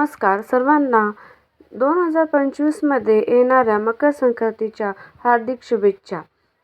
नमस्कार. सर्वांना दोन हजार पंचवीसमध्ये येणाऱ्या मकर संक्रांतीच्या हार्दिक शुभेच्छा.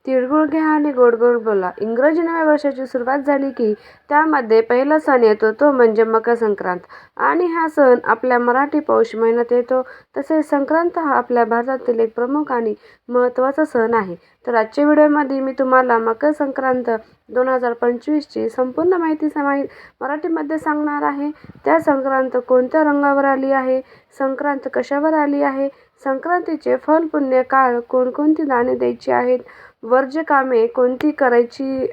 तिळगुळ घ्या आणि गोडगोड बोला. इंग्रजी नव्या वर्षाची सुरुवात झाली की त्यामध्ये पहिला सण येतो तो म्हणजे मकर संक्रांत. आणि हा सण आपल्या मराठी पौष महिन्यात येतो. तसेच संक्रांत हा आपल्या भारतातील एक प्रमुख आणि महत्त्वाचा सण आहे. तर आजच्या व्हिडिओमध्ये मी तुम्हाला मकर संक्रांत दोन हजार पंचवीसची संपूर्ण माहिती समाई मराठीमध्ये सांगणार आहे. त्या संक्रांत कोणत्या रंगावर आली आहे? संक्रांत कशावर आली आहे? संक्रांतीचे फल पुण्य काळ कोणकोणती दाणे द्यायची आहेत? वर्ज्य कामे कोणती करायची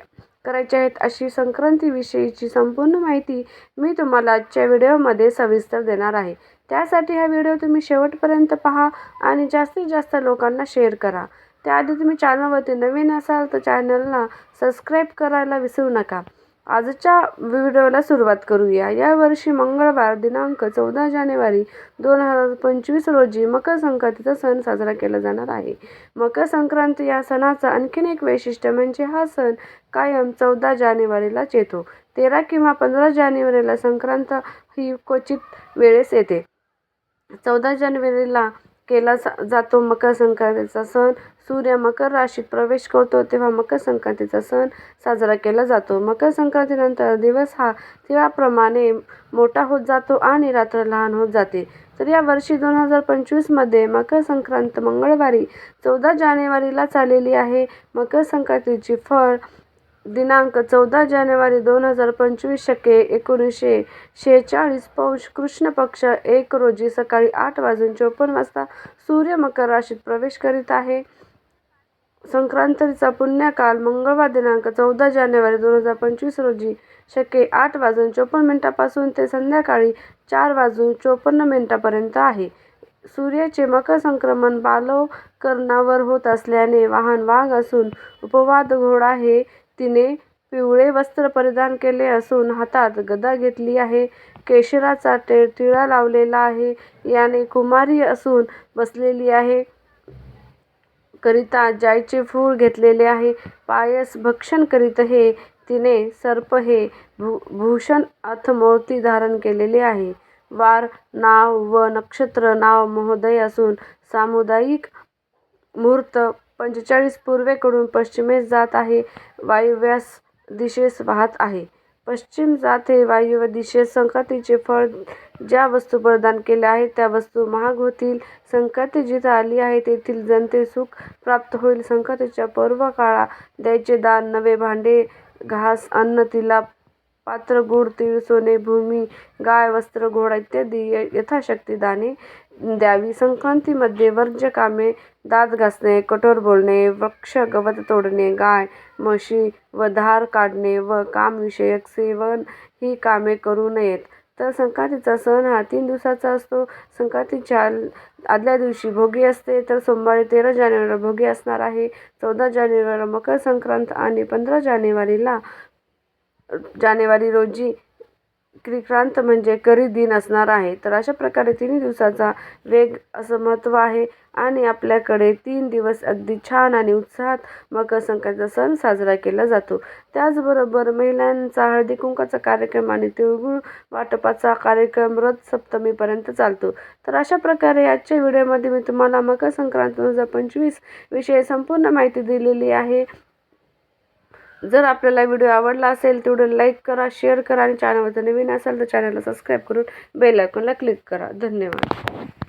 करायची आहेत? अशी संक्रांतीविषयीची संपूर्ण माहिती मी तुम्हाला आजच्या व्हिडिओमध्ये सविस्तर देणार आहे. त्यासाठी हा व्हिडिओ तुम्ही शेवटपर्यंत पहा आणि जास्तीत जास्त लोकांना शेअर करा. त्याआधी तुम्ही चॅनलवरती नवीन असाल तर चॅनलला सबस्क्राईब करायला विसरू नका. आजच्या व्हिडिओला सुरुवात करूया. यावर्षी मंगळवार दिनांक चौदा जानेवारी दोन हजार पंचवीस रोजी मकर संक्रांतीचा सण साजरा केला जाणार आहे. मकर संक्रांती या सणाचं आणखीन एक वैशिष्ट्य म्हणजे हा सण कायम चौदा जानेवारीलाच येतो. तेरा किंवा पंधरा जानेवारीला संक्रांत ही क्वचित वेळेस येते. चौदा जानेवारीला केला जातो मकर संक्रांतीचा सण. सूर्य मकर राशीत प्रवेश करतो तेव्हा मकर संक्रांतीचा सण साजरा केला जातो. मकर संक्रांतीनंतर दिवस हा तिळाप्रमाणे मोठा होत जातो आणि रात्र लहान होत जाते. तर या वर्षी दोन हजार पंचवीसमध्ये मकर संक्रांत मंगळवारी चौदा जानेवारीला चाललेली आहे. मकर संक्रांतीची फळ दिनांक चौदा जानेवारी दोन हजार पंचवीस शके एकोणीसशे शेहेचाळीस पौष कृष्ण पक्ष एक रोजी सकाळी आठ वाजून चोपन्न वाजता सूर्य मकर राशीत प्रवेश करीत आहे. संक्रांतीचा पुण्यकाल मंगळवार दिनांक चौदा जानेवारी दोन हजार पंचवीस रोजी शके आठ वाजून चोपन्न मिनिटापासून ते संध्याकाळी चार वाजून चोपन्न मिनिटापर्यंत आहे. सूर्याचे मकर संक्रमण बालोकरणावर होत असल्याने वाहन वाघ असून उपवाद घोडा हे तिने पिवळे वस्त्र परिधान केले असून हातात गदा घेतली आहे. केशराचा टिळा लावलेला आहे. याने कुमारी असून बसलेली आहे. करिता जायचे फूल घेतलेले आहे. पायस भक्षण करीत हे तिने सर्प हे भू भूषण अथमूर्ती धारण केलेले आहे. वार नाव व नक्षत्र नाव महोदय असून सामुदायिक मुहूर्त पंचेचाळीस पूर्वेकडून पश्चिमेस जात आहे वायव्यास दिशेस वाहत आहे. पश्चिम जात हे वायव्य दिशेस संक्रांतीचे फळ ज्या वस्तू प्रदान केल्या आहेत त्या वस्तू महाग होतील संक्रांती जिथं आली आहे तेथील जनते सुख प्राप्त होईल. संक्रांतीच्या पर्व काळा द्यायचे दान नवे भांडे घास अन्न तिला पात्र गुड तीळ सोने भूमी गाय वस्त्र घोडा इत्यादी यथाशक्ती दाने द्यावी. संक्रांतीमध्ये वर्ज्य कामे दात घासणे कठोर बोलणे वृक्ष गवत तोडणे गाय म्हशी व धार काढणे व कामविषयक सेवन ही कामे करू नयेत. तर संक्रांतीचा सण हा तीन दिवसाचा असतो. संक्रांतीच्या आदल्या दिवशी भोगी असते. तर सोमवारी तेरा जानेवारीला भोगी असणार आहे. चौदा जानेवारीला मकर संक्रांत आणि पंधरा जानेवारीला जानेवारी रोजी क्रिक्रांत म्हणजे करी दिन असणार आहे. तर अशा प्रकारे तिन्ही दिवसाचा वेग असं महत्त्व आहे आणि आपल्याकडे तीन दिवस अगदी छान आणि उत्साहात मकर संक्रांतीचा सण साजरा केला जातो. त्याचबरोबर महिलांचा हळदी कुंकाचा कार्यक्रम आणि तिळगुळ वाटपाचा कार्यक्रम रथ सप्तमीपर्यंत चालतो. तर अशा प्रकारे आजच्या व्हिडिओमध्ये मी तुम्हाला मकर संक्रांत दोन हजार पंचवीस विषयी संपूर्ण माहिती दिलेली आहे. जर आपल्याला व्हिडिओ आवडला असेल तेवढं लाईक करा शेअर करा आणि चॅनलवर नवीन असेल तर चॅनलला सबस्क्राईब करून बेल आयकॉनला क्लिक करा. धन्यवाद.